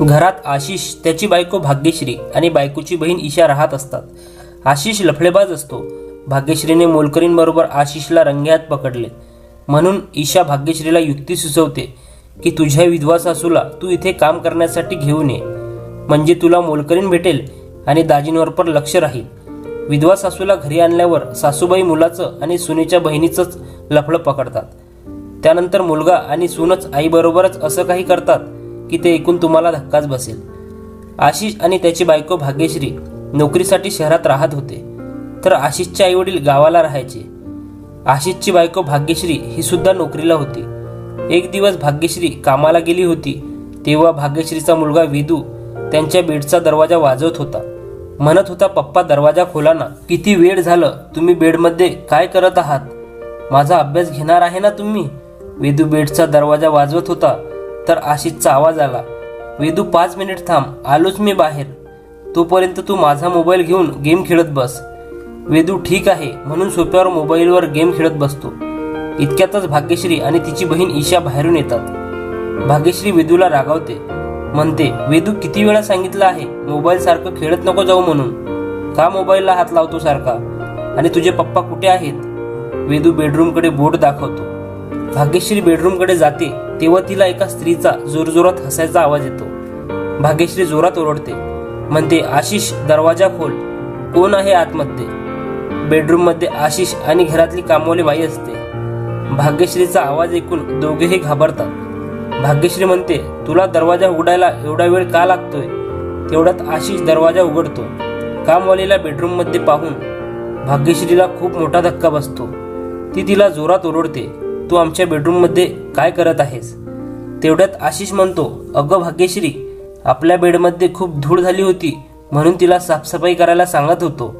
घरात आशिष त्याची बायको भाग्यश्री आणि बायकोची बहीण ईशा राहत असतात. आशिष लफडेबाज असतो. भाग्यश्रीने मोलकरींबरोबर आशिषला रंग्यात पकडले. म्हणून ईशा भाग्यश्रीला युक्ती सुचवते की तुझ्या विधवा सासूला तू इथे काम करण्यासाठी घेऊन ये. म्हणजे तुला मोलकरीण भेटेल आणि दाजींवर पण लक्ष राहील. विधवा सासूला घरी आणल्यावर सासूबाई मुलाचं आणि सुनेच्या बहिणीचंच लफडं पकडतात. त्यानंतर मुलगा आणि सूनच आईबरोबरच असं काही करतात. की ते ऐकून तुम्हाला धक्काच बसेल. आशिष आणि त्याची बायको भाग्यश्री नोकरीसाठी शहरात राहत होते. तर आशिषचे आईवडील गावाला राहायचे. आशिषची बायको भाग्यश्री ही सुद्धा नोकरीला होती. एक दिवस भाग्यश्री कामाला गेली होती तेव्हा भाग्यश्रीचा मुलगा विदू त्यांच्या बेडचा दरवाजा वाजवत होता. म्हणत होता पप्पा दरवाजा खोला ना. किती वेळ झालं? तुम्ही बेडमध्ये काय करत आहात? माझा अभ्यास घेणार आहे ना तुम्ही? वेदू बेडचा दरवाजा वाजवत होता. तर आशिषचा आवाज आला वेदू पाच मिनिट थांब आलोच मी बाहेर. तोपर्यंत तू माझा मोबाईल घेऊन गेम खेळत बस. वेदू ठीक आहे म्हणून सोप्यावर मोबाईलवर गेम खेळत बसतो. इतक्यातच भाग्यश्री आणि तिची बहीण ईशा बाहेरून येतात. भाग्यश्री वेदूला रागावते. म्हणते वेदू किती वेळा सांगितलं आहे मोबाईल सारखं खेळत नको जाऊ म्हणून. का मोबाईलला हात लावतो सारखा? आणि तुझे पप्पा कुठे आहेत? वेदू बेडरूमकडे बोट दाखवतो. भाग्यश्री बेडरूमकडे जाते तेव्हा तिला एका स्त्रीचा जोरजोरात हसायचा आवाज येतो. भाग्यश्री जोरात ओरडते म्हणते आशिष दरवाजा खोल. कोण आहे आतमध्ये? बेडरूममध्ये आशिष आणि घरातली कामवाली बाई असते. भाग्यश्रीचा आवाज ऐकून दोघेही घाबरतात. भाग्यश्री म्हणते तुला दरवाजा उघडायला एवढा वेळ का लागतोय? तेवढ्यात आशिष दरवाजा उघडतो कामवालीला बेडरूममध्ये पाहून. भाग्यश्रीला खूप मोठा धक्का बसतो. ती तिला जोरात ओरडते तू आमच्या बेडरूममध्ये काय करत आहेस? तेवढ्यात आशिष म्हणतो अगं भाग्यश्री आपल्या बेडमध्ये खूप धूळ झाली होती म्हणून तिला साफसफाई करायला सांगत होतो.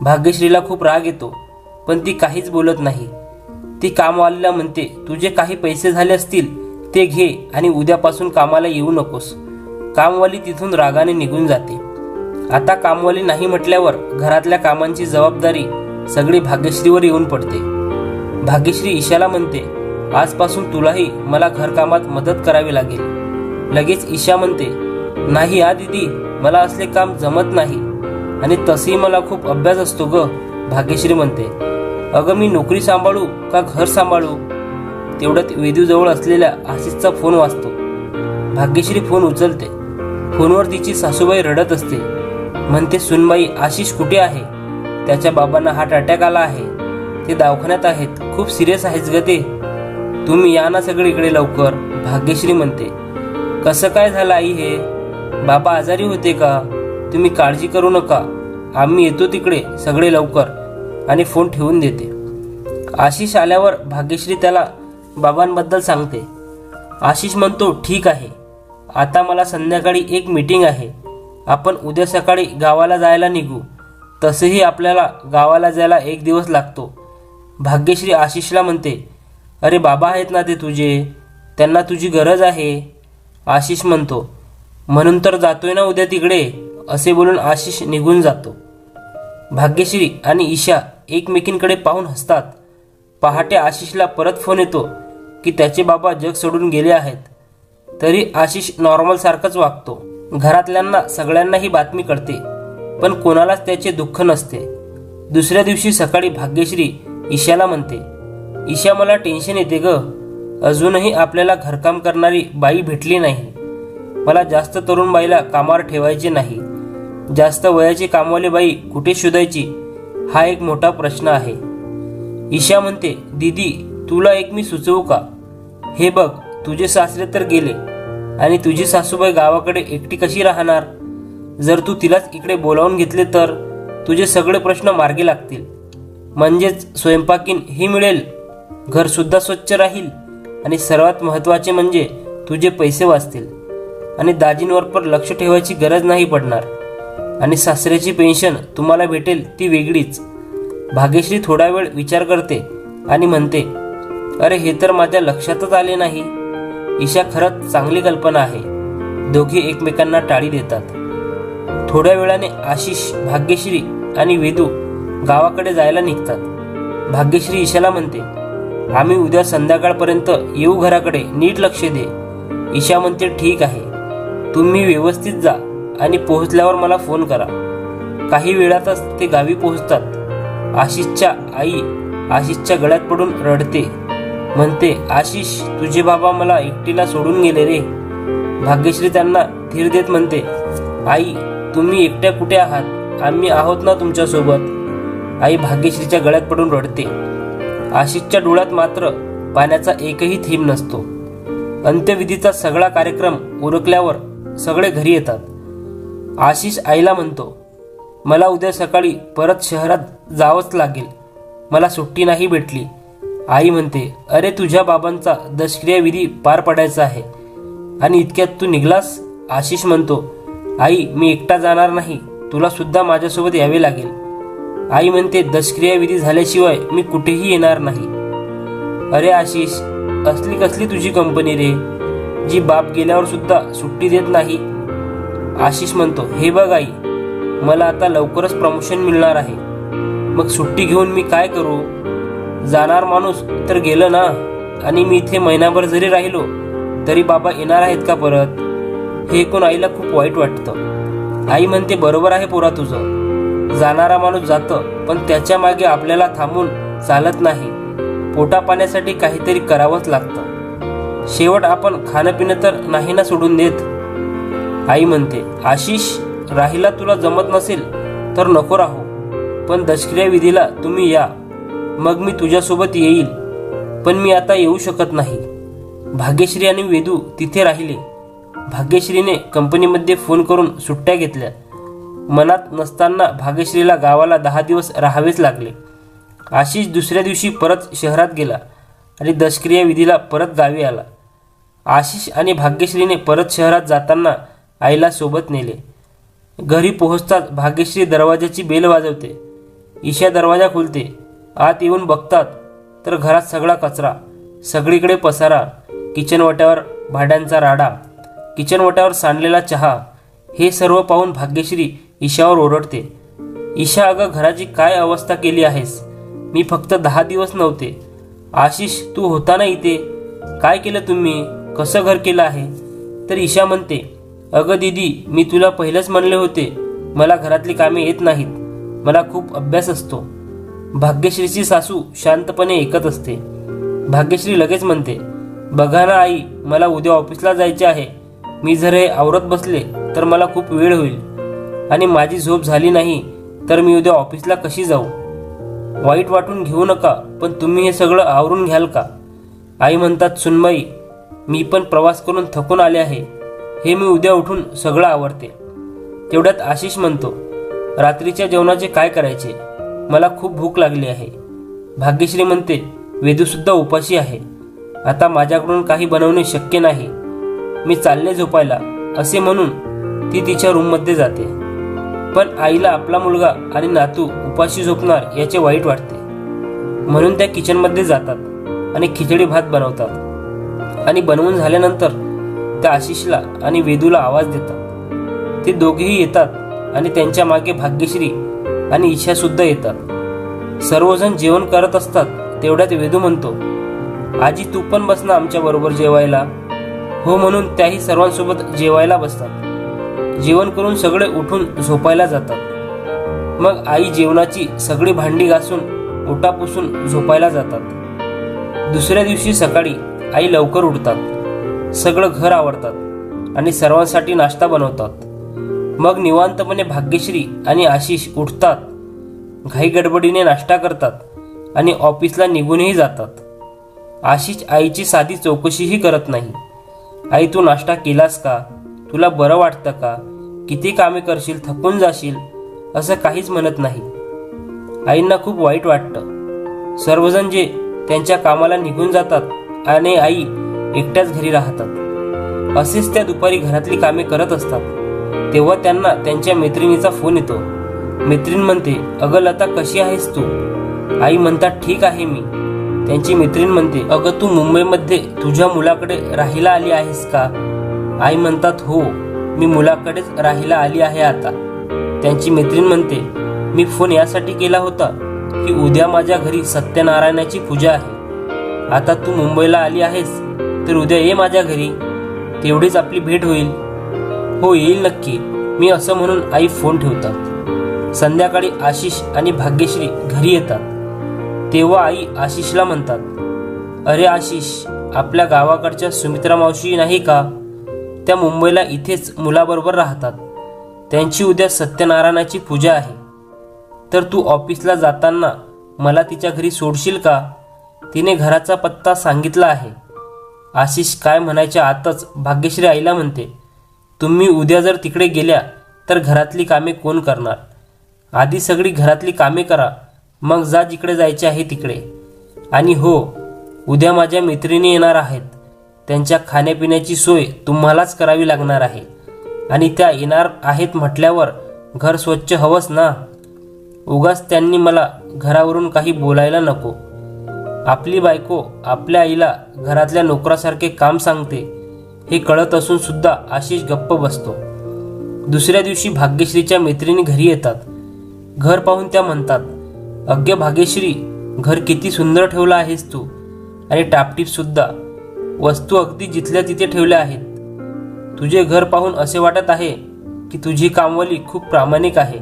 भाग्यश्रीला खूप राग येतो पण ती काहीच बोलत नाही. ती कामवालीला म्हणते तुझे काही पैसे झाले असतील ते घे आणि उद्यापासून कामाला येऊ नकोस. कामवाली तिथून रागाने निघून जाते. आता कामवाली नाही म्हटल्यावर घरातल्या कामांची जबाबदारी सगळी भाग्यश्रीवर येऊन पडते. भाग्यश्री ईशाला म्हणते आजपासून तुलाही मला घरकामात मदत करावी लागेल. लगेच ईशा म्हणते नाही आ दिदी मला असले काम जमत नाही. आणि तसेही मला खूप अभ्यास असतो ग भाग्यश्री म्हणते. अगं मी नोकरी सांभाळू का घर सांभाळू? तेवढ्यात वेदूजवळ असलेल्या आशिषचा फोन वाचतो भाग्यश्री फोन उचलते. फोनवर तिची सासूबाई रडत असते. म्हणते सुनबाई आशिष कुठे आहे? त्याच्या बाबांना हार्ट अटॅक आला आहे. ते दवाखान्यात आहेत. खूप सिरियस आहेच ग ते. तुम्ही या ना सगळे इकडे लवकर. भाग्यश्री म्हणते. कसं काय झालं आई हे? बाबा आजारी होते का? तुम्ही काळजी करू नका. आम्ही येतो तिकडे सगळे लवकर. आणि फोन ठेवून देते. आशिष आल्यावर भाग्यश्री त्याला बाबांबद्दल सांगते. आशिष म्हणतो ठीक आहे. आता मला संध्याकाळी एक मीटिंग आहे. आपण उद्या सकाळी गावाला जायला निघू. तसेही आपल्याला गावाला जायला एक दिवस लागतो. भाग्यश्री आशिषला म्हणते अरे बाबा आहेत ना ते तुझे त्यांना तुझी गरज आहे. आशिष म्हणतो म्हणून तर जातोय ना उद्या तिकडे असे बोलून आशिष निघून जातो. भाग्यश्री आणि ईशा एकमेकींकडे पाहून हसतात. पहाटे आशिषला परत फोन येतो की त्याचे बाबा जग सोडून गेले आहेत. तरी आशिष नॉर्मल सारखंच वागतो. घरातल्यांना सगळ्यांना ही बातमी कळते पण कोणालाच त्याचे दुःख नसते. दुसऱ्या दिवशी सकाळी भाग्यश्री ईशाला म्हणते ईशा मला टेन्शन येते ग. अजूनही आपल्याला घरकाम करणारी बाई भेटली नाही. मला जास्त तरुण बाईला कामावर ठेवायचे नाही. जास्त वयाची कामवाली बाई कुठे शोधायची? हा एक मोठा प्रश्न आहे. ईशा म्हणते दीदी तुला एक मी सुचवू का? हे बघ तुझे सासरे तर गेले आणि तुझी सासूबाई गावाकडे एकटी कशी राहणार? जर तू तिलाच इकडे बोलावून घेतले तर तुझे सगळे प्रश्न मार्गी लागतील. म्हणजेच स्वयंपाकीन ही मिळेल. घरसुद्धा स्वच्छ राहील. आणि सर्वात महत्त्वाचे म्हणजे तुझे पैसे वाचतील. आणि दाजींवर पण लक्ष ठेवायची गरज नाही पडणार. आणि सासऱ्याची पेन्शन तुम्हाला भेटेल ती वेगळीच. भाग्यश्री थोडा वेळ विचार करते आणि म्हणते अरे हे तर माझ्या लक्षातच आले नाही. ईशा खरंच चांगली कल्पना आहे. दोघे एकमेकांना टाळी देतात. थोड्या वेळाने आशिष भाग्यश्री आणि वेदू गावाकडे जायला निघतात. भाग्यश्री ईशाला म्हणते आम्ही उद्या संध्याकाळपर्यंत येऊ घराकडे नीट लक्ष दे. ईशा म्हणते ठीक आहे. तुम्ही व्यवस्थित जा आणि पोहोचल्यावर मला फोन करा. काही वेळातच ते गावी पोहोचतात. आशिषच्या आई आशिषच्या गळ्यात पडून रडते. म्हणते आशिष तुझे बाबा मला एकटीला सोडून गेले रे. भाग्यश्री त्यांना धीर देत म्हणते आई तुम्ही एकट्या कुठे आहात? आम्ही आहोत ना तुमच्यासोबत. आई भाग्यश्रीच्या गळ्यात पडून रडते. आशिषच्या डोळ्यात मात्र पाण्याचा एकही थेंब नसतो. अंत्यविधीचा सगळा कार्यक्रम उरकल्यावर सगळे घरी येतात. आशिष आईला म्हणतो मला उद्या सकाळी परत शहरात जावंच लागेल. मला सुट्टी नाही भेटली. आई म्हणते अरे तुझ्या बाबांचा दशक्रियाविधी पार पडायचा आहे. आणि इतक्यात तू निघलास? आशिष म्हणतो आई मी एकटा जाणार नाही. तुला सुद्धा माझ्यासोबत यावे लागेल. आई म्हणते दशक्रिया विधी झाल्याशिवाय मी कुठेही येणार नाही. अरे आशिष असली कसली तुझी कंपनी रे? जी बाप गेल्यावर सुद्धा सुट्टी देत नाही. आशिष म्हणतो हे बघ आई मला आता लवकरच प्रमोशन मिळणार आहे. मग सुट्टी घेऊन मी काय करू? जाणार माणूस तर गेलं ना? आणि मी इथे महिनाभर जरी राहिलो तरी बाबा येणार आहेत का परत? हे ऐकून आईला खूप वाईट वाटतं. आई म्हणते बरोबर आहे पोरा तुझं. जाणारा माणूस जातं पण त्याच्यामागे आपल्याला थांबून चालत नाही. पोटा पाण्यासाठी काहीतरी करावंच लागतं. शेवट आपण खाणं पिणं तर नाही ना सोडून देत. आई म्हणते आशिष राहिला तुला जमत नसेल तर नको राहू पण दशक्रिया विधीला तुम्ही या. मग मी तुझ्यासोबत येईल पण मी आता येऊ शकत नाही. भाग्यश्री आणि वेदू तिथे राहिले. भाग्यश्रीने कंपनीमध्ये फोन करून सुट्ट्या घेतल्या. मनात नसताना भाग्यश्रीला गावाला दहा दिवस राहावेच लागले. आशिष दुसऱ्या दिवशी परत शहरात गेला आणि दशक्रिया विधीला परत गावी आला. आशिष आणि भाग्यश्रीने परत शहरात जाताना आईला सोबत नेले. घरी पोहोचताच भाग्यश्री दरवाजाची बेल वाजवते. ईशा दरवाजा खोलते. आत येऊन बघतात तर घरात सगळा कचरा. सगळीकडे पसारा. किचन वाट्यावर भाड्यांचा राडा. किचन वाट्यावर सांडलेला चहा. हे सर्व पाहून भाग्यश्री ईशावर ओरडते. ईशा अगं घराची काय अवस्था केली आहेस? मी फक्त दहा दिवस नव्हते. आशिष तू होता ना इथे? काय केलं तुम्ही? कसं घर केलं आहे? तर ईशा म्हणते अगं दीदी मी तुला पहिलंच म्हणले होते मला घरातली कामे येत नाहीत. मला खूप अभ्यास असतो. भाग्यश्रीची सासू शांतपणे ऐकत असते. भाग्यश्री लगेच म्हणते बघा ना आई मला उद्या ऑफिसला जायचे आहे. मी जर हे आवरत बसले तर मला खूप वेळ होईल. आणि माझी झोप झाली नाही तर मी उद्या ऑफिसला कशी जाऊ? वाईट वाटून घेऊ नका पण तुम्ही हे सगळं आवरून घ्याल का? आई म्हणतात सुनबाई मी पण प्रवास करून थकून आले आहे. हे मी उद्या उठून सगळं आवडते तेवढ्यात आशिष म्हणतो रात्रीच्या जेवणाचे काय करायचे? मला खूप भूक लागली आहे. भाग्यश्री म्हणते वेदूसुद्धा उपाशी आहे. आता माझ्याकडून काही बनवणे शक्य नाही. मी चालले झोपायला असे म्हणून ती तिच्या रूममध्ये जाते. पण आईला आपला मुलगा आणि नातू उपाशी झोपणार याचे वाईट वाटते. म्हणून त्या किचनमध्ये जातात आणि खिचडी भात बनवतात. आणि बनवून झाल्यानंतर त्या आशिषला आणि वेदूला आवाज देतात. ते दोघेही येतात आणि त्यांच्या मागे भाग्यश्री आणि ईशासुद्धा येतात. सर्वजण जेवण करत असतात तेवढ्यात वेदू म्हणतो आजी तू पण बस ना आमच्याबरोबर जेवायला. हो म्हणून त्याही सर्वांसोबत जेवायला बसतात. जेवण करून सगळे उठून झोपायला जातात. मग आई जेवणाची सगळी भांडी घासून ओटा पुसून झोपायला जातात. दुसऱ्या दिवशी सकाळी आई लवकर उठतात. सगळं घर आवडतात आणि सर्वांसाठी नाश्ता बनवतात. मग निवांतपणे भाग्यश्री आणि आशिष उठतात. घाई गडबडीने नाश्ता करतात आणि ऑफिसला निघूनही जातात. आशिष आईची साधी चौकशीही करत नाही. आई तू नाश्ता केलास का? तुला बरं वाटतं का? किती कामे करशील थकून जाशील असं काहीच म्हणत नाही. आईंना खूप वाईट वाटतं. सर्वजण जे त्यांच्या कामाला निघून जातात आणि आई एकट्याच घरी राहतात. असेच त्या दुपारी घरातली कामे करत असतात. तेव्हा त्यांना त्यांच्या मैत्रिणीचा फोन येतो. मैत्रीण म्हणते अगं लता कशी आहेस तू? आई म्हणतात ठीक आहे मी. त्यांची मैत्रीण म्हणते अगं तू मुंबईमध्ये तुझ्या मुलाकडे राहायला आली आहेस का? आई म्हणतात हो. मी मुलाकडेच राहायला आली आहे आता. त्यांची मैत्रीण म्हणते मी फोन यासाठी केला होता की उद्या माझ्या घरी सत्यनारायणाची पूजा आहे. आता तू मुंबईला आली आहेस तर उद्या ये माझ्या घरी. तेवढीच आपली भेट होईल. हो येईल नक्की. मी असं म्हणून आई फोन ठेवतात. संध्याकाळी आशिष आणि भाग्यश्री घरी येतात. तेव्हा आई आशिषला म्हणतात अरे आशिष आपल्या गावाकडच्या सुमित्रा मावशी नाही का? त्या मुंबईला इथेच मुलाबरोबर राहतात. त्यांची उद्या सत्यनारायणाची पूजा आहे. तर तू ऑफिसला जाताना मला तिच्या घरी सोडशील का? तिने घराचा पत्ता सांगितला आहे. आशिष काय म्हणायच्या आतच भाग्यश्री आईला म्हणते तुम्ही उद्या जर तिकडे गेल्या तर घरातली कामे कोण करणार? आधी सगळी घरातली कामे करा मग जा जिकडे जायचे आहे तिकडे. आणि हो उद्या माझ्या मैत्रिणी येणार आहेत. त्यांच्या खाण्यापिण्याची सोय तुम्हालाच करावी लागणार आहे. आणि त्या येणार आहेत म्हटल्यावर घर स्वच्छ हवंच ना? उगाच त्यांनी मला घरावरून काही बोलायला नको. आपली बायको आपल्या आईला घरातल्या नोकरासारखे काम सांगते हे कळत असून सुद्धा आशिष गप्प बसतो. दुसऱ्या दिवशी भाग्यश्रीच्या मैत्रिणी घरी येतात. घर पाहून त्या म्हणतात अग्य भाग्यश्री घर किती सुंदर ठेवलं आहेस तू. आणि टापटीप सुद्धा वस्तू अगदी जिथल्या तिथे ठेवल्या आहेत. तुझे घर पाहून असे वाटत आहे की तुझी कामवाली खूप प्रामाणिक आहे.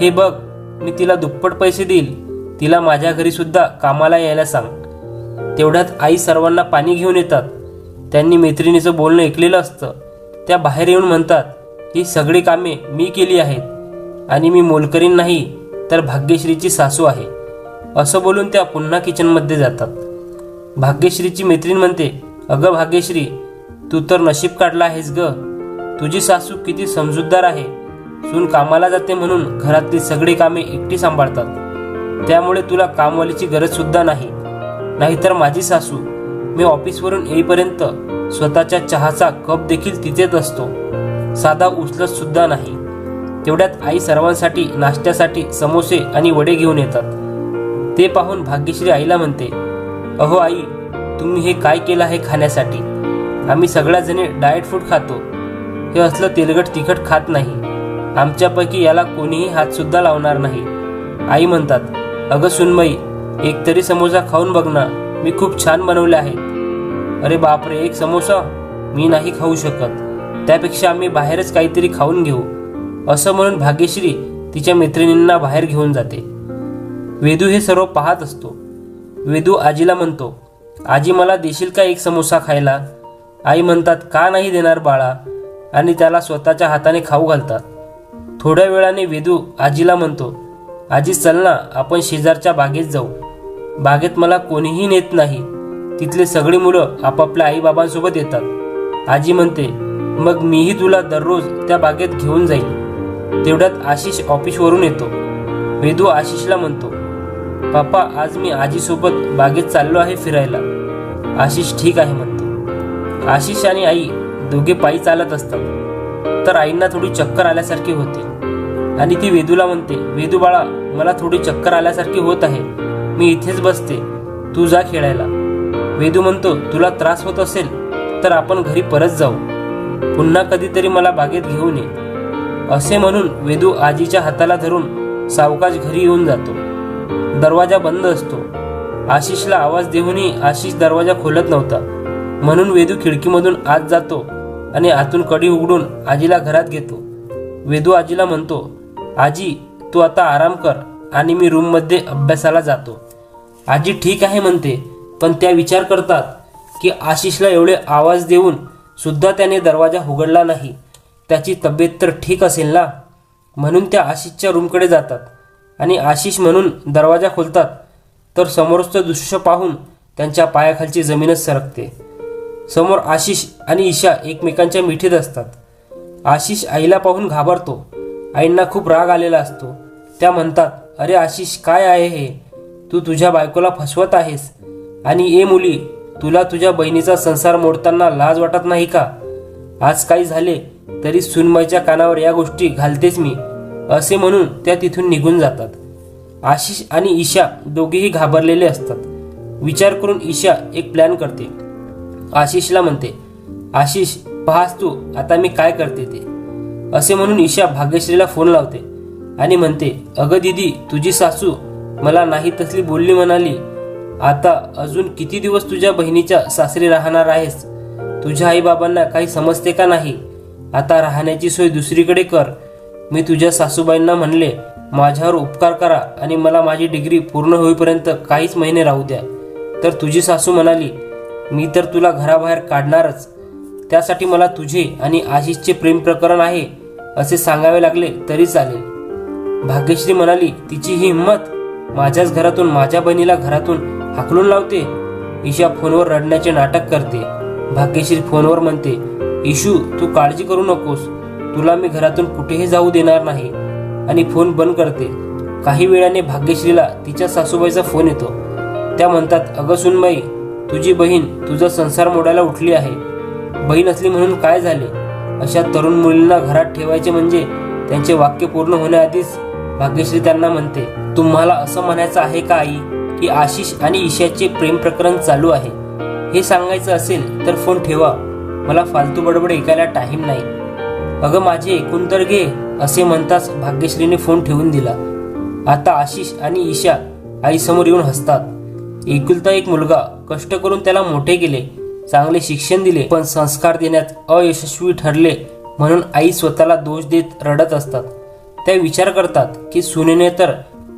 हे बघ मी तिला दुप्पट पैसे देईल. तिला माझ्या घरी सुद्धा कामाला यायला सांग. तेवढ्यात आई सर्वांना पाणी घेऊन येतात. त्यांनी मैत्रिणीचं बोलणं ऐकलेलं असतं. त्या बाहेर येऊन म्हणतात ही सगळी कामे मी केली आहेत. आणि मी मोलकरीन नाही तर भाग्यश्रीची सासू आहे. असं बोलून त्या पुन्हा किचनमध्ये जातात. भाग्यश्रीची मैत्रीण म्हणते अगं भाग्यश्री तू तर नशीब काढला आहेस ग. तुझी सासू किती समजूतदार आहे. सून कामाला जाते म्हणून घरातली सगळी कामे एकटी सांभाळतात. त्यामुळे तुला कामवालीची गरज सुद्धा नाही. नाहीतर माझी सासू मी ऑफिसवरून येईपर्यंत स्वतःच्या चहाचा कप देखील तिथेच असतो. साधा उचलत सुद्धा नाही. तेवढ्यात आई सर्वांसाठी नाश्त्यासाठी समोसे आणि वडे घेऊन येतात. ते पाहून भाग्यश्री आईला म्हणते अहो आई तुम्ही हे काय केलं आहे खाण्यासाठी? आम्ही सगळ्याजणी डाएट फूड खातो. हे असलं तेलगट तिखट खात नाही. आमच्यापैकी याला कोणीही हातसुद्धा लावणार नाही. आई म्हणतात अगं सुनमई एक तरी समोसा खाऊन बघ ना. मी खूप छान बनवले आहेत. अरे बापरे एक समोसा? मी नाही खाऊ शकत. त्यापेक्षा आम्ही बाहेरच काहीतरी खाऊन घेऊ. असं म्हणून भाग्यश्री तिच्या मैत्रिणींना बाहेर घेऊन जाते. वेदू हे सर्व पाहत असतो. वेदू आजीला म्हणतो आजी मला देशील का एक समोसा खायला? आई म्हणतात का नाही देणार बाळा? आणि त्याला स्वतःच्या हाताने खाऊ घालतात. थोड्या वेळाने वेदू आजीला म्हणतो आजी चल ना आपण शेजारच्या बागेत जाऊ. बागेत मला कोणीही नेत नाही. तिथले सगळी मुलं आपापल्या आईबाबांसोबत येतात. आजी म्हणते मग मीही तुला दररोज त्या बागेत घेऊन जाईल तेवढ्यात आशिष ऑफिसवरून येतो. वेदू आशिषला म्हणतो पापा आज मी आजीसोबत बागेत चाललो आहे फिरायला. आशिष ठीक आहे म्हणतो. आशिष आणि आई दोघे पायी चालत असतात. तर आईंना थोडी चक्कर आल्यासारखी होते. आणि ती वेदूला म्हणते वेदू बाळा मला थोडी चक्कर आल्यासारखी होत आहे. मी इथेच बसते. तू जा खेळायला. वेदू म्हणतो तुला त्रास होत असेल तर आपण घरी परत जाऊ. पुन्हा कधीतरी मला बागेत घेऊन ये. असे म्हणून वेदू आजीच्या हाताला धरून सावकाश घरी येऊन जातो. दरवाजा बंद असतो. आशिषला आवाज देऊनही आशिष दरवाजा खोलत नव्हता. म्हणून वेदू खिडकीमधून आत जातो आणि आतून कडी उघडून आजीला घरात घेतो. वेदू आजीला म्हणतो आजी तू आता आराम कर आणि मी रूममध्ये अभ्यासाला जातो. आजी ठीक आहे म्हणते पण त्या विचार करतात की आशिषला एवढे आवाज देऊन सुद्धा त्याने दरवाजा उघडला नाही. त्याची तब्येत तर ठीक असेल ना? म्हणून त्या आशिषच्या रूमकडे जातात आणि आशिष म्हणून दरवाजा खोलतात. तर समोरचं दृश्य पाहून त्यांच्या पायाखालची जमीनच सरकते. समोर आशिष आणि ईशा एकमेकांच्या मिठीत असतात. आशिष आईला पाहून घाबरतो. आईंना खूप राग आलेला असतो. त्या म्हणतात अरे आशिष काय आहे हे? तू तुझ्या बायकोला फसवत आहेस. आणि ए मुली तुला तुझ्या बहिणीचा संसार मोडताना लाज वाटत नाही का? आज काही झाले तरी सुनबाईच्या कानावर या गोष्टी घालतेच मी. असे म्हणून त्या तिथून निघून जातात. आशिष आणि ईशा दोघेही घाबरलेले असतात. विचार करून ईशा एक प्लॅन करते. आशिषला म्हणते आशिष पहास तू आता मी काय करते ते? असे म्हणून ईशा भाग्यश्रीला फोन लावते आणि म्हणते अगं दिदी तुझी सासू मला नाही तसली बोलली म्हणाली. आता अजून किती दिवस तुझ्या बहिणीच्या सासरी राहणार आहेस? तुझ्या आईबाबांना काही समजते का नाही? आता राहण्याची सोय दुसरीकडे कर. मी तुझ्या सासूबाईंना म्हणले माझ्यावर उपकार करा आणि मला माझी डिग्री पूर्ण होईपर्यंत काहीच महिने राहू द्या. तर तुझी सासू म्हणाली मी तर तुला घराबाहेर काढणारच. त्यासाठी मला तुझे आणि आशिषचे प्रेम प्रकरण आहे असे सांगावे लागले तरी चालेल. भाग्यश्री म्हणाली तिची ही हिंमत माझ्याच घरातून माझ्या बहिणीला घरातून हाकलून लावते. ईशा फोनवर रडण्याचे नाटक करते. भाग्यश्री फोनवर म्हणते इशू तू काळजी करू नकोस. तुला मी घरातून कुठेही जाऊ देणार नाही. आणि फोन बंद करते. काही वेळाने भाग्यश्रीला तिच्या सासूबाईचा फोन येतो. त्या म्हणतात अगं सुनबाई तुझी बहीण तुझा संसार मोडायला उठली आहे. बहीण असली म्हणून काय झाले? अशा तरुण मुलींना घरात ठेवायचे म्हणजे त्यांचे वाक्य पूर्ण होण्याआधीच भाग्यश्री त्यांना म्हणते तुम्हाला असं म्हणायचं आहे का आई की आशिष आणि ईशाचे प्रेम प्रकरण चालू आहे? हे सांगायचं असेल तर फोन ठेवा. मला फालतू बडबड ऐकायला टाईम नाही. अगं माझे ऐकून तर घे असे म्हणताच भाग्यश्रीने फोन ठेवून दिला. आता आशिष आणि ईशा आईसमोर येऊन हसतात. एकुलता एक मुलगा कष्ट करून त्याला मोठे केले चांगले शिक्षण दिले पण संस्कार देण्यात अयशस्वी ठरले म्हणून आई स्वतःला दोष देत रडत असतात. त्या विचार करतात की सुनेने तर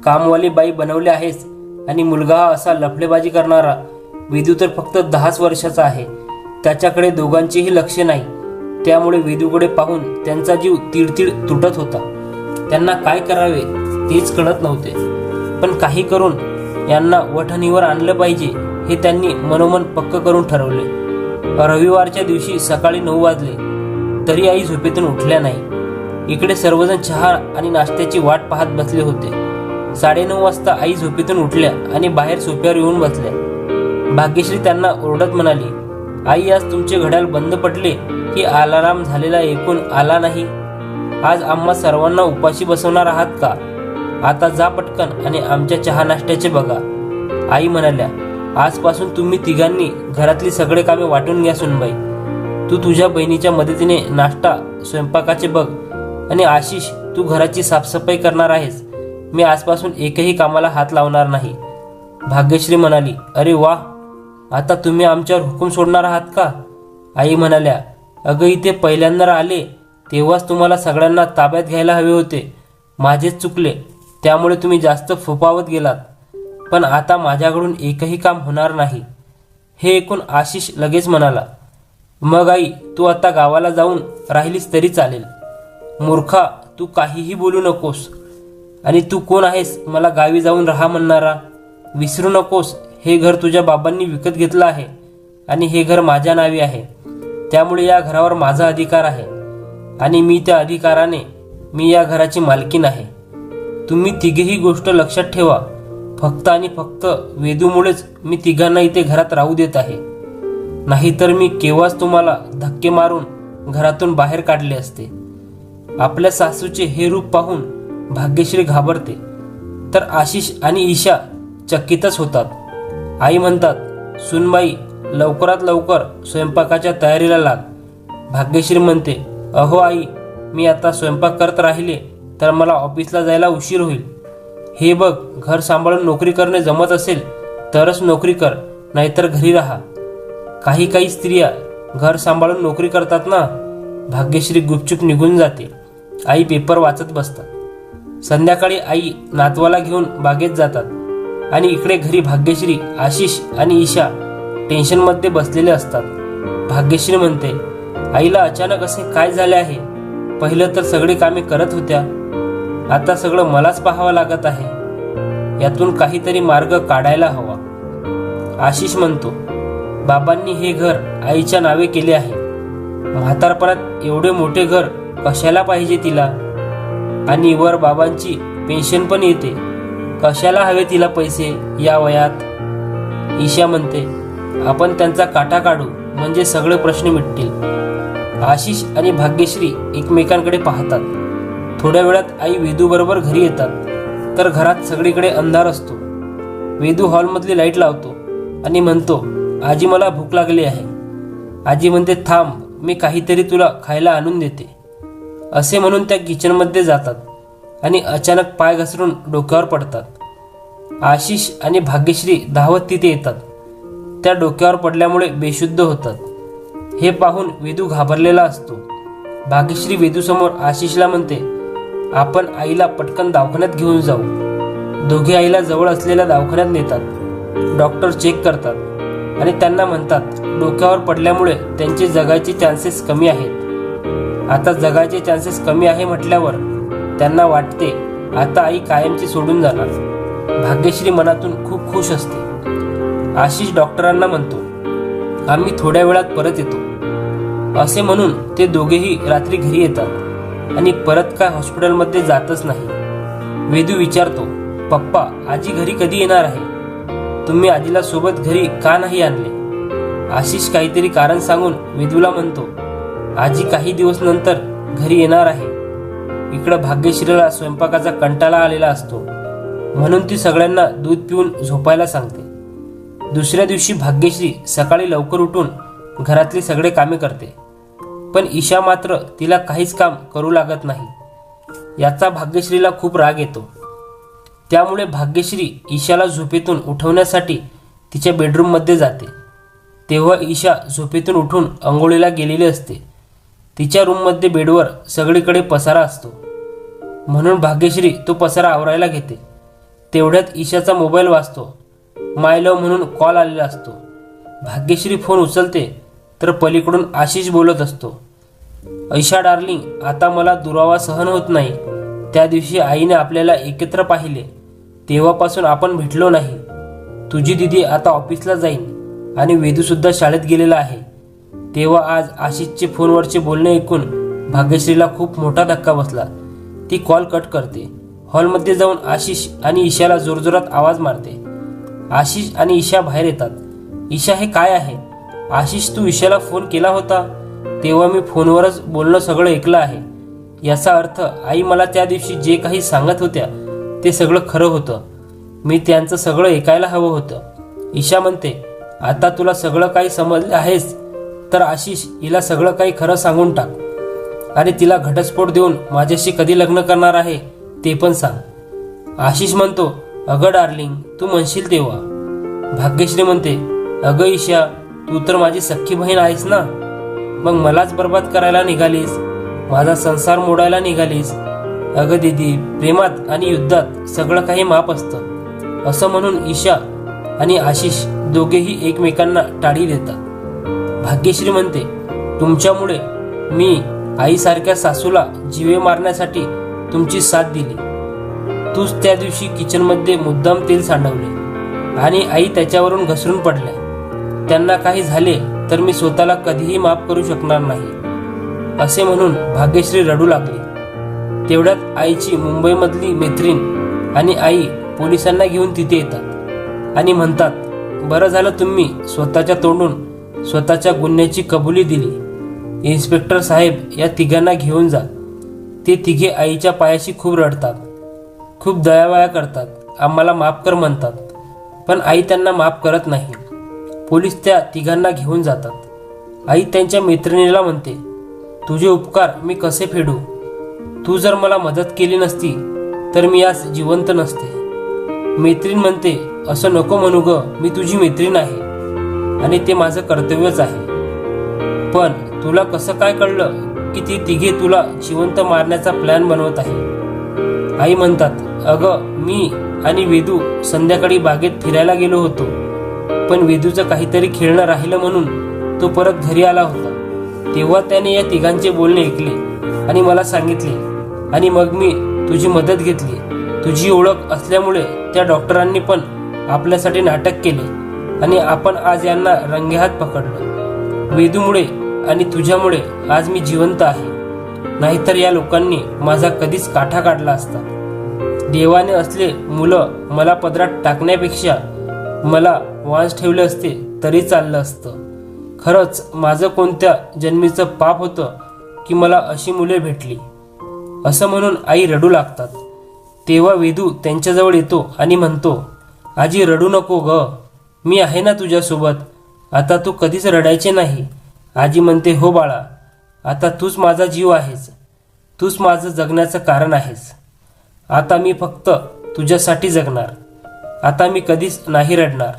कामवाली बाई बनवले आहेच आणि मुलगा हा असा लफडेबाजी करणारा वेदू तर फक्त दहाच वर्षाचा आहे. त्याच्याकडे दोघांचेही लक्ष नाही. त्यामुळे वेदूकडे पाहून त्यांचा जीव तिडतिड तुटत होता. त्यांना काय करावे तेच कळत नव्हते. पण काही करून यांना वठणीवर आणलं पाहिजे हे त्यांनी मनोमन पक्क करून ठरवले. रविवारच्या दिवशी सकाळी नऊ वाजले. तरी आई झोपेतून उठल्या नाही. इकडे सर्वजण चहा आणि नाश्त्याची वाट पाहत बसले होते. साडेनऊ वाजता आई झोपेतून उठल्या आणि बाहेर सोप्यावर येऊन बसल्या. भाग्यश्री त्यांना ओरडत म्हणाली आई आज तुमचे घड्याळ बंद पडले. की अलाराम झालेला एकूण आला नाही. आज आम्हा सर्वांना उपाशी बसवणार आहात का? आता जा पटकन आणि आमच्या चहा नाश्त्याचे बघा. आई म्हणाल्या आजपासून तुम्ही तिघांनी घरातली सगळे कामे वाटून घ्या सुनबाई. तू तुझ्या बहिणीच्या मदतीने नाश्ता स्वयंपाकाचे बघ आणि आशिष तू घराची साफसफाई करणार आहेस. मी आजपासून एकही कामाला हात लावणार नाही. भाग्यश्री म्हणाली अरे वा! आता तुम्ही आमच्यावर हुकूम सोडणार आहात का? आई म्हणाल्या अगं इथे पहिल्यांदा आले तेव्हाच तुम्हाला सगळ्यांना ताब्यात घ्यायला हवे होते. माझेच चुकले त्यामुळे तुम्ही जास्त फोपावत गेलात. पण आता माझ्याकडून एकही काम होणार नाही. हे ऐकून आशिष लगेच म्हणाला मग आई तू आता गावाला जाऊन राहिलीस तरी चालेल. मूर्खा तू काहीही बोलू नकोस. आणि तू कोण आहेस मला गावी जाऊन राहा म्हणणारा? विसरू नकोस हे घर तुझ्या बाबांनी विकत घेतलं आहे. आणि हे घर माझ्या नावी आहे. त्यामुळे या घरावर माझा अधिकार आहे. आणि मी त्या अधिकाराने मी या घराची मालकीन आहे. तुम्ही तिघेही गोष्ट लक्षात ठेवा. फक्त आणि फक्त वेदूमुळेच मी तिघांना इथे घरात राहू देत आहे. नाहीतर मी केव्हाच तुम्हाला धक्के मारून घरातून बाहेर काढले असते. आपल्या सासूचे हे रूप पाहून भाग्यश्री घाबरते. तर आशिष आणि ईशा चकितच होतात. आई म्हणतात सुनबाई लवकरात लवकर स्वयंपाकाच्या तयारीला लाग. भाग्यश्री म्हणते अहो आई मी आता स्वयंपाक करत राहिले तर मला ऑफिसला जायला उशीर होईल. हे बघ घर सांभाळून नोकरी करणे जमत असेल तरच नोकरी कर नाहीतर घरी राहा. काही काही स्त्रिया घर सांभाळून नोकरी करतात ना. भाग्यश्री गुपचूप निघून जाते. आई पेपर वाचत बसतात. संध्याकाळी आई नातवाला घेऊन बागेत जातात. आणि इकडे घरी भाग्यश्री आशिष आणि ईशा टेन्शनमध्ये बसलेले असतात. भाग्यश्री म्हणते आईला अचानक असे काय झाले आहे? पहिलं तर सगळी कामे करत होत्या. आता सगळं मलाच पाहावं लागत आहे. यातून काहीतरी मार्ग काढायला हवा. आशिष म्हणतो बाबांनी हे घर आईच्या नावे केले आहे. म्हातारपणात एवढे मोठे घर कशाला पाहिजे तिला? आणि वर बाबांची पेन्शन पण येते. कशाला हवे तिला पैसे या वयात? ईशा म्हणते आपण त्यांचा काटा काढू म्हणजे सगळे प्रश्न मिटतील. आशिष आणि भाग्यश्री एकमेकांकडे पाहतात. थोड्या वेळात आई वेदूबरोबर घरी येतात. तर घरात सगळीकडे अंधार असतो. वेदू हॉलमधली लाइट लावतो आणि म्हणतो आजी मला भूक लागली आहे. आजी म्हणते थांब मी काहीतरी तुला खायला आणून देते. असे म्हणून त्या किचनमध्ये जातात आणि अचानक पाय घसरून डोक्यावर पडतात. आशिष आणि भाग्यश्री धावत तिथे येतात. त्या डोक्यावर पडल्यामुळे बेशुद्ध होतात. हे पाहून वेदू घाबरलेला असतो. भाग्यश्री वेदूसमोर आशिषला म्हणते आपण आईला पटकन दवाखान्यात घेऊन जाऊ. दोघे आईला जवळ असलेल्या दवाखान्यात नेतात. डॉक्टर चेक करतात आणि त्यांना म्हणतात डोक्यावर पडल्यामुळे त्यांचे जगायचे चान्सेस कमी आहेत. आता जगायचे चान्सेस कमी आहे म्हटल्यावर त्यांना वाटते आता आई कायमची सोडून जाणार. भाग्यश्री मनातून खूप खुश असते. आशिष डॉक्टरांना म्हणतो आम्ही थोड्या वेळात परत येतो. असे म्हणून ते दोघेही रात्री घरी येतात आणि परत काय हॉस्पिटलमध्ये जातच नाही. वेदू विचारतो पप्पा आजी घरी कधी येणार आहे? तुम्ही आजीला सोबत घरी का नाही आणले? आशिष काहीतरी कारण सांगून वेदूला म्हणतो आजी काही दिवस नंतर घरी येणार आहे. इकडं भाग्यश्रीला स्वयंपाकाचा कंटाळा आलेला असतो. म्हणून ती सगळ्यांना दूध पिऊन झोपायला सांगते. दुसऱ्या दिवशी भाग्यश्री सकाळी लवकर उठून घरातली सगळे कामे करते. पण ईशा मात्र तिला काहीच काम करू लागत नाही. याचा भाग्यश्रीला खूप राग येतो. त्यामुळे भाग्यश्री ईशाला झोपेतून उठवण्यासाठी तिच्या बेडरूममध्ये जाते. तेव्हा ईशा झोपेतून उठून अंघोळीला गेलेली असते. तिच्या रूममध्ये बेडवर सगळीकडे पसारा असतो. म्हणून भाग्यश्री तो पसारा आवरायला घेते. तेवढ्यात ईशाचा मोबाईल वाचतो माय लव म्हणून कॉल आलेला असतो. भाग्यश्री फोन उचलते तर पलीकडून आशिष बोलत असतो. ऐशा डार्लिंग आता मला दुरावा सहन होत नाही. त्या दिवशी आईने आपल्याला एकत्र पाहिले. तेव्हापासून आपण भेटलो नाही. तुझी दिदी आता ऑफिसला जाईन आणि वेदूसुद्धा शाळेत गेलेला आहे. तेव्हा आज आशिषचे फोनवरचे बोलणे ऐकून भाग्यश्रीला खूप मोठा धक्का बसला. ती कॉल कट करते. हॉलमध्ये जाऊन आशिष आणि ईशाला जोरजोरात आवाज मारते. आशिष आणि ईशा बाहेर येतात. ईशा हे काय आहे? आशिष तू ईशाला फोन केला होता? तेव्हा मी फोनवरच बोलणं सगळं ऐकलं आहे. याचा अर्थ आई मला त्या दिवशी जे काही सांगत होत्या ते सगळं खरं होतं. मी त्यांचं सगळं ऐकायला हवं होतं. ईशा म्हणते आता तुला सगळं काही समजलं आहेस तर आशिष हिला सगळं काही खरं सांगून टाक. आणि तिला घटस्फोट देऊन माझ्याशी कधी लग्न करणार आहे ते पण सांग. आशिष म्हणतो अगं डार्लिंग तू म्हणशील तेव्हा. भाग्यश्री म्हणते अगं ईशा तू तर माझी सख्खी बहीण आहेस ना? मग मलाच बर्बाद करायला निघालीस? माझा संसार मोडायला निघालीस? अगं दिदी प्रेमात आणि युद्धात सगळं काही माप असतं. असं म्हणून ईशा आणि आशिष दोघेही एकमेकांना टाळी देतात. भाग्यश्री म्हणते तुमच्यामुळे मी आईसारख्या सासूला जीवे मारण्यासाठी तुमची साथ दिली. तूच त्या दिवशी किचनमध्ये मुद्दाम तेल सांडवले. आणि आई त्याच्यावरून घसरून पडल्या. त्यांना काही झाले तर मी स्वतःला कधीही माफ करू शकणार नाही असे म्हणून भाग्यश्री रडू लागली. तेवढ्यात आईची मुंबईमधली मैत्रीण आणि आई पोलिसांना घेऊन तिथे येतात आणि म्हणतात बरं झालं तुम्ही स्वतःच्या तोंडून स्वतःच्या गुन्ह्याची कबुली दिली. इन्स्पेक्टर साहेब या तिघांना घेऊन जा. ते तिघे आईच्या पायाशी खूप रडतात. खूप दयावाया करतात. आम्हाला माफ कर म्हणतात. पण आई त्यांना माफ करत नाही. पोलीस त्या तिघांना घेऊन जातात. आई त्यांच्या मैत्रिणीला म्हणते तुझे उपकार मी कसे फेडू? तू जर मला मदत केली नसती तर मी आज जिवंत नसते. मैत्रीण म्हणते असं नको म्हणू ग मी तुझी मैत्रीण आहे आणि ते माझं कर्तव्यच आहे. पण तुला कसं काय कळलं की ती तिघे तुला जिवंत मारण्याचा प्लॅन बनवत आहे? आई म्हणतात अगं मी आणि वेदू संध्याकाळी बागेत फिरायला गेलो होतो. पण वेदूचं काहीतरी खेळणं राहिलं म्हणून तो परत घरी आला होता. तेव्हा त्याने या तिघांचे बोलणे ऐकले आणि मला सांगितले आणि मग मी तुझी मदत घेतली. तुझी ओळख असल्यामुळे त्या डॉक्टरांनी पण आपल्यासाठी नाटक केले आणि आपण आज यांना रंगेहात पकडलं. वेदूमुळे आणि तुझ्यामुळे आज मी जिवंत आहे. नाहीतर या लोकांनी माझा कधीच काठा काढला असता. देवाने असले मुलं मला पदरात टाकण्यापेक्षा मला वांस ठेवले असते तरी चाललं असतं. खरंच माझं कोणत्या जन्मीचं पाप होतं की मला अशी मुले भेटली? असं म्हणून आई रडू लागतात. तेव्हा वेदू त्यांच्याजवळ येतो आणि म्हणतो आजी रडू नको ग. मी आहे ना तुझ्यासोबत. आता तू कधीच रडायचे नाही. आजी म्हणते हो बाळा आता तूच माझा जीव आहेस. तूच माझं जगण्याचं कारण आहेस. आता मी फक्त तुझ्यासाठी जगणार. आता मी कधीच नाही रडणार.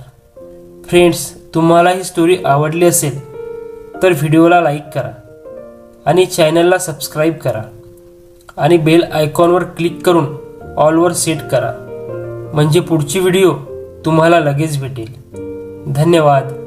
फ्रेंड्स तुम्हाला ही स्टोरी आवडली असेल तर व्हिडिओला लाईक करा आणि चॅनलला सबस्क्राईब करा आणि बेल आयकॉनवर क्लिक करून ऑलवर सेट करा. म्हणजे पुढची व्हिडिओ तुम्हाला लगेच भेटेल. धन्यवाद.